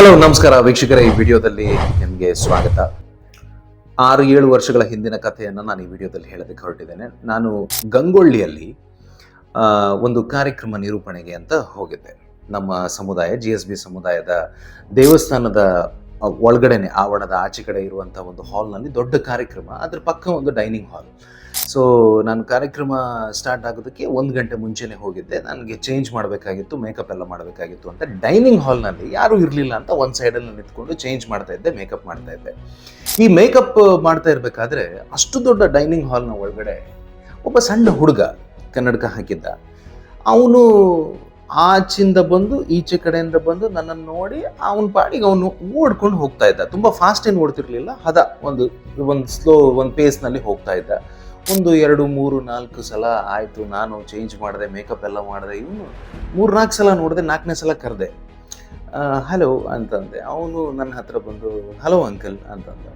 Hello, ನಮಸ್ಕಾರ ವೀಕ್ಷಕರೇ. ಈ ವಿಡಿಯೋದಲ್ಲಿ ನಿಮಗೆ ಸ್ವಾಗತ. ಆರು, ಏಳು ವರ್ಷಗಳ ಹಿಂದಿನ ಕಥೆಯನ್ನು ನಾನು ಈ ವಿಡಿಯೋದಲ್ಲಿ ಹೇಳೋದಕ್ಕೆ ಹೊರಟಿದ್ದೇನೆ. ನಾನು ಗಂಗೊಳ್ಳಿಯಲ್ಲಿ ಒಂದು ಕಾರ್ಯಕ್ರಮ ನಿರೂಪಣೆಗೆ ಅಂತ ಹೋಗಿದ್ದೆ. ನಮ್ಮ ಸಮುದಾಯ ಜಿ ಎಸ್ ಬಿ ಸಮುದಾಯದ ದೇವಸ್ಥಾನದ ಒಳಗಡೆನೆ, ಆವರಣದ ಆಚೆ ಕಡೆ ಇರುವಂಥ ಒಂದು ಹಾಲ್ನಲ್ಲಿ ದೊಡ್ಡ ಕಾರ್ಯಕ್ರಮ. ಅದ್ರ ಪಕ್ಕ ಒಂದು ಡೈನಿಂಗ್ ಹಾಲ್ ಸೊ ನಾನು ಕಾರ್ಯಕ್ರಮ ಸ್ಟಾರ್ಟ್ ಆಗೋದಕ್ಕೆ ಒಂದು ಗಂಟೆ ಮುಂಚೆನೆ ಹೋಗಿದ್ದೆ. ನನಗೆ ಚೇಂಜ್ ಮಾಡಬೇಕಾಗಿತ್ತು ಮೇಕಪ್ ಎಲ್ಲ ಮಾಡಬೇಕಾಗಿತ್ತು ಅಂತ. ಡೈನಿಂಗ್ ಹಾಲ್ನಲ್ಲಿ ಯಾರೂ ಇರಲಿಲ್ಲ ಅಂತ ಒಂದು ಸೈಡಲ್ಲಿ ನಿಂತ್ಕೊಂಡು ಚೇಂಜ್ ಮಾಡ್ತಾ ಇದ್ದೆ ಮೇಕಪ್ ಮಾಡ್ತಾ ಇದ್ದೆ. ಈ ಮೇಕಪ್ ಮಾಡ್ತಾ ಇರಬೇಕಾದ್ರೆ ಅಷ್ಟು ದೊಡ್ಡ ಡೈನಿಂಗ್ ಹಾಲ್ನ ಒಳಗಡೆ ಒಬ್ಬ ಸಣ್ಣ ಹುಡುಗ ಕನ್ನಡಕ ಹಾಕಿದ್ದ. ಅವನು ಆಚಿಂದ ಬಂದು, ಈಚೆ ಕಡೆಯಿಂದ ಬಂದು ನನ್ನನ್ನು ನೋಡಿ ಅವನ ಪಾಡಿಗೆ ಅವನು ಓಡ್ಕೊಂಡು ಹೋಗ್ತಾ ಇದ್ದ. ತುಂಬ ಫಾಸ್ಟ್ ಏನು ಓಡ್ತಿರ್ಲಿಲ್ಲ, ಹದ ಒಂದು ಒಂದು ಸ್ಲೋ ಒಂದು ಪೇಸ್ನಲ್ಲಿ ಹೋಗ್ತಾ ಇದ್ದ. ಒಂದು, ಎರಡು, ಮೂರು, ನಾಲ್ಕು ಸಲ ಆಯಿತು, ನಾನು ಚೇಂಜ್ ಮಾಡಿದೆ ಮೇಕಪ್ ಎಲ್ಲ ಮಾಡಿದೆ ಇವನು ಮೂರು, ನಾಲ್ಕು ಸಲ ನೋಡಿದೆ, ನಾಲ್ಕನೇ ಸಲ ಕರೆದೆ. ಹಲೋ ಅಂತಂದೆ. ಅವನು ನನ್ನ ಹತ್ರ ಬಂದು ಹಲೋ ಅಂಕಲ್ ಅಂತಂದ.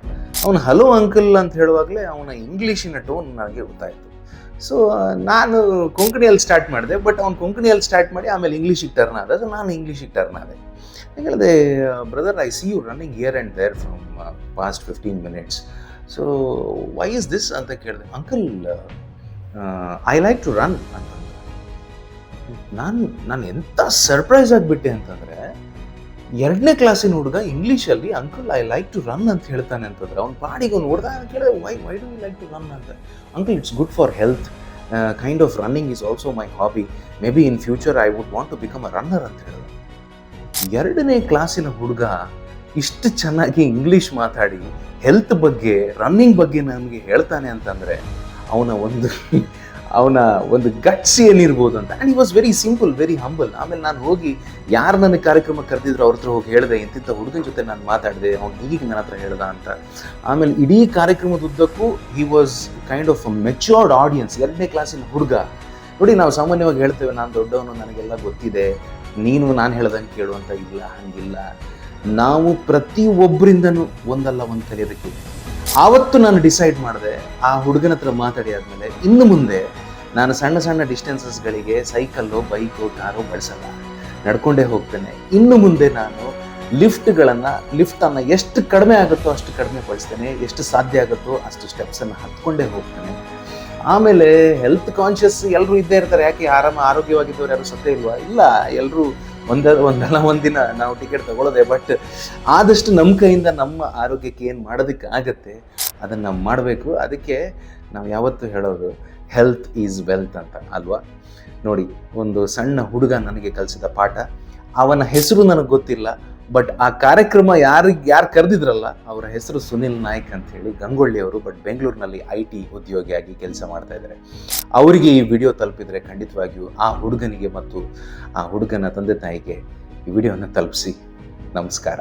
ಅವನು ಹಲೋ ಅಂಕಲ್ ಅಂತ ಹೇಳುವಾಗಲೇ ಅವನ ಇಂಗ್ಲೀಷಿನ ಟೋನ್ ನನಗೆ ಗೊತ್ತಾಯಿತು. ಸೊ ನಾನು ಕೊಂಕಣಿಯಲ್ಲಿ ಸ್ಟಾರ್ಟ್ ಮಾಡಿದೆ ಬಟ್ ಅವ್ನು ಕೊಂಕಣಿಯಲ್ಲಿ ಸ್ಟಾರ್ಟ್ ಮಾಡಿ ಆಮೇಲೆ ಇಂಗ್ಲೀಷಿಗೆ ಟರ್ನ್ ಆದ ಸೊ ನಾನು ಇಂಗ್ಲೀಷಿಗೆ ಟರ್ನ್ ಆದೆ. ಹೇಳಿದೆ brother I see you running here and there from past fifteen minutes so why is this ಅಂತ ಕೇಳಿದೆ. Uncle I like to run ಅಂತ ನಾನು ನಾನು ಎಂಥ ಸರ್ಪ್ರೈಸ್ ಆಗಿಬಿಟ್ಟೆ ಅಂತಂದರೆ, ಎರಡನೇ ಕ್ಲಾಸಿನ ಹುಡುಗ ಇಂಗ್ಲೀಷಲ್ಲಿ uncle I like to run ಅಂತ ಹೇಳ್ತಾನೆ ಅಂತಂದ್ರೆ, ಅವ್ನು ಪಾಡಿಗೆ ಅವ್ನು ಅಂತ ಕೇಳಿದೆ why why do like to run ಅಂತ. Uncle it's good for health kind of running is also my hobby may be in future I would want to become a runner ಅಂತ ಹೇಳಿದೆ. ಎರಡನೇ ಕ್ಲಾಸಿನ ಹುಡುಗ ಇಷ್ಟು ಚೆನ್ನಾಗಿ ಇಂಗ್ಲೀಷ್ ಮಾತಾಡಿ ಹೆಲ್ತ್ ಬಗ್ಗೆ ರನ್ನಿಂಗ್ ಬಗ್ಗೆ ನಮಗೆ ಹೇಳ್ತಾನೆ ಅಂತಂದರೆ, ಅವನ ಒಂದು ಅವನ ಒಂದು ಗಟ್ಸ್ ಏನಿರ್ಬೋದು ಅಂತ. And he was very simple very humble ಆಮೇಲೆ ನಾನು ಹೋಗಿ ಯಾರು ನನ್ನ ಕಾರ್ಯಕ್ರಮ ಕರೆದಿದ್ರು ಅವ್ರ ಹತ್ರ ಹೋಗಿ ಹೇಳಿದೆ ಇಂತಿಂಥ ಹುಡುಗನ ಜೊತೆ ನಾನು ಮಾತಾಡಿದೆ, ಅವ್ನು ಈಗ ನನ್ನ ಹತ್ರ ಹೇಳ್ದ ಅಂತ. ಆಮೇಲೆ ಇಡೀ ಕಾರ್ಯಕ್ರಮದ ಉದ್ದಕ್ಕೂ he was kind of matured audience ಎರಡನೇ ಕ್ಲಾಸಿನ ಹುಡುಗ. ನೋಡಿ ನಾವು ಸಾಮಾನ್ಯವಾಗಿ ಹೇಳ್ತೇವೆ, ನಾನು ದೊಡ್ಡವನು, ನನಗೆಲ್ಲ ಗೊತ್ತಿದೆ, ನೀನು ನಾನು ಹೇಳ್ದಂಗೆ ಕೇಳುವಂಥ ಇಲ್ಲ, ಹಂಗಿಲ್ಲ. ನಾವು ಪ್ರತಿ ಒಬ್ಬರಿಂದನೂ ಒಂದಲ್ಲ ಒಂದು ಕಲಿಯೋದಕ್ಕೆ. ಆವತ್ತು ನಾನು ಡಿಸೈಡ್ ಮಾಡಿದೆ, ಆ ಹುಡುಗನ ಹತ್ರ ಮಾತಾಡಿ ಆದಮೇಲೆ ಇನ್ನು ಮುಂದೆ ನಾನು ಸಣ್ಣ ಸಣ್ಣ ಡಿಸ್ಟೆನ್ಸಸ್ಗಳಿಗೆ ಸೈಕಲ್ಲು ಬೈಕು ಕಾರು ಬಳಸಲ್ಲ. ನಡ್ಕೊಂಡೇ ಹೋಗ್ತೇನೆ. ಇನ್ನು ಮುಂದೆ ನಾನು ಲಿಫ್ಟ್ಗಳನ್ನು ಲಿಫ್ಟನ್ನು ಎಷ್ಟು ಕಡಿಮೆ ಆಗುತ್ತೋ ಅಷ್ಟು ಕಡಿಮೆ ಬಳಸ್ತೇನೆ, ಎಷ್ಟು ಸಾಧ್ಯ ಆಗುತ್ತೋ ಅಷ್ಟು ಸ್ಟೆಪ್ಸನ್ನು ಹತ್ಕೊಂಡೇ ಹೋಗ್ತೇನೆ. ಆಮೇಲೆ ಹೆಲ್ತ್ ಕಾನ್ಷಿಯಸ್ ಎಲ್ಲರೂ ಇದ್ದೇ ಇರ್ತಾರೆ. ಯಾಕೆ ಆರಾಮ, ಆರೋಗ್ಯವಾಗಿದ್ದವ್ರು ಯಾರು ಸತ್ತೇ ಇಲ್ವಾ? ಇಲ್ಲ ಎಲ್ಲರೂ ಒಂದ ಒಂದಲ್ಲ, ಒಂದಿನ ನಾವು ಟಿಕೆಟ್ ತಗೊಳ್ಳೋದೆ ಬಟ್ ಆದಷ್ಟು ನಮ್ಮ ಕೈಯಿಂದ ನಮ್ಮ ಆರೋಗ್ಯಕ್ಕೆ ಏನು ಮಾಡೋದಕ್ಕೆ ಆಗತ್ತೆ, ಅದನ್ನು ನಾವು ಮಾಡಬೇಕು. ಅದಕ್ಕೆ ನಾವು ಯಾವತ್ತೂ ಹೇಳೋದು ಹೆಲ್ತ್ ಈಸ್ ವೆಲ್ತ್ ಅಂತ, ಅಲ್ವಾ? ನೋಡಿ, ಒಂದು ಸಣ್ಣ ಹುಡುಗ ನನಗೆ ಕಲಿಸಿದ ಪಾಠ. ಅವನ ಹೆಸರು ನನಗೆ ಗೊತ್ತಿಲ್ಲ. ಬಟ್ ಆ ಕಾರ್ಯಕ್ರಮ ಯಾರಿಗೆ ಯಾರು ಕರೆದಿದ್ರಲ್ಲ, ಅವರ ಹೆಸರು ಸುನಿಲ್ ನಾಯ್ಕ್ ಅಂತ ಹೇಳಿ ಗಂಗೊಳ್ಳಿ ಅವರು ಬಟ್ ಬೆಂಗಳೂರಿನಲ್ಲಿ ಐ ಟಿ ಉದ್ಯೋಗಿಯಾಗಿ ಕೆಲಸ ಮಾಡ್ತಾ ಇದ್ದಾರೆ. ಅವರಿಗೆ ಈ ವಿಡಿಯೋ ತಲುಪಿದರೆ ಖಂಡಿತವಾಗಿಯೂ ಆ ಹುಡುಗನಿಗೆ ಮತ್ತು ಆ ಹುಡುಗನ ತಂದೆ ತಾಯಿಗೆ ಈ ವಿಡಿಯೋನ ತಲುಪಿಸಿ. ನಮಸ್ಕಾರ.